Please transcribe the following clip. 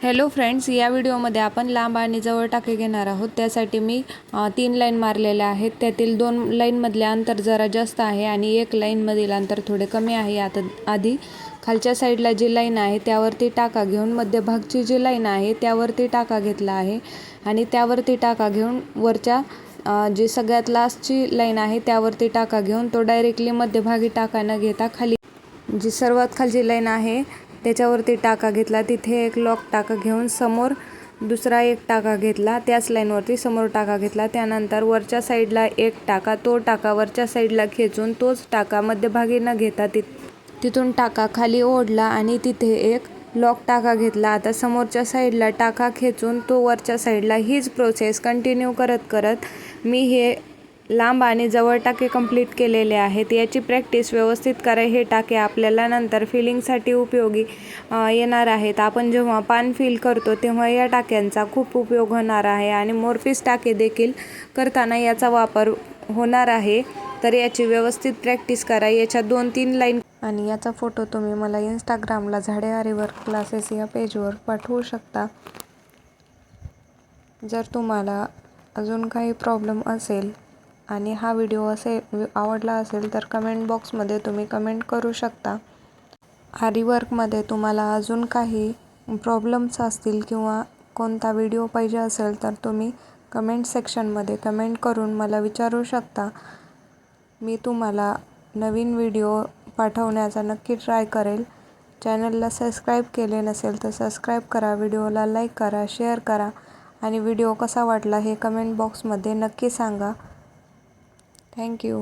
Hello friends या व्हिडिओमध्ये आपण लांब आणि जवळ टाके घेणार आहोत. त्यासाठी मी तीन लाईन मारलेल्या आहेत. त्यातील दोन लाईनमधले अंतर जरा जास्त आहे आणि एक लाईनमधील अंतर थोडे कमी आहे. आता आधी खालच्या साईडला जी लाईन आहे त्यावरती टाका घेऊन मध्यभागची जी लाईन आहे त्यावरती टाका घेतला आहे. आणि त्यावरती टाका घेऊन वरच्या जी सगळ्यात लास्टची लाईन आहे त्यावरती टाका घेऊन तो डायरेक्टली मध्यभागी टाका न घेता खाली. जी सर्वात खालची लाईन आहे त्याच्यावरती टाका घेतला. तिथे एक लॉक टाका घेऊन समोर दुसरा एक टाका घेतला. त्याच लाईनवरती समोर टाका घेतला. त्यानंतर वरच्या साईडला एक टाका. तो टाका वरच्या साईडला खेचून तोच टाका मध्यभागी न घेता. ति तिथून टाका खाली ओढला आणि तिथे एक लॉक टाका घेतला. आता समोरच्या साईडला टाका खेचून तो वरच्या साईडला हीच प्रोसेस कंटिन्यू करत करत मी हे लांब आणि जवळ टाके कंप्लीट केलेले आहेत. याची प्रॅक्टिस व्यवस्थित करा. हे टाके आपल्याला नंतर फिलिंगसाठी उपयोगी येणार आहेत. आपण जेव्हा पान फिल करतो तेव्हा या टाक्यांचा खूप उपयोग होणार आहे आणि मोरपीस टाके देखील करताना याचा वापर होणार आहे. तर याची व्यवस्थित प्रॅक्टिस करा. याच्या दोन तीन लाईन आणि याचा फोटो तुम्ही मला इंस्टाग्रामला झाडे आरेवर क्लासेस या पेजवर पाठवू शकता. जर तुम्हाला अजून काही प्रॉब्लेम असेल आणि हा व्हिडिओ असे आवडला असेल तर कमेंट बॉक्समध्ये तुम्ही कमेंट करू शकता. आरीवर्कमध्ये तुम्हाला अजून काही प्रॉब्लेम्स असतील किंवा कोणता व्हिडिओ पाहिजे असेल तर तुम्ही कमेंट सेक्शनमध्ये कमेंट करून मला विचारू शकता. मी तुम्हाला नवीन व्हिडिओ पाठवण्याचा नक्की ट्राय करेल. चॅनलला सबस्क्राईब केले नसेल तर सबस्क्राईब करा व्हिडिओला लाईक करा शेअर करा आणि व्हिडिओ कसा वाटला हे कमेंट बॉक्समध्ये नक्की सांगा. Thank you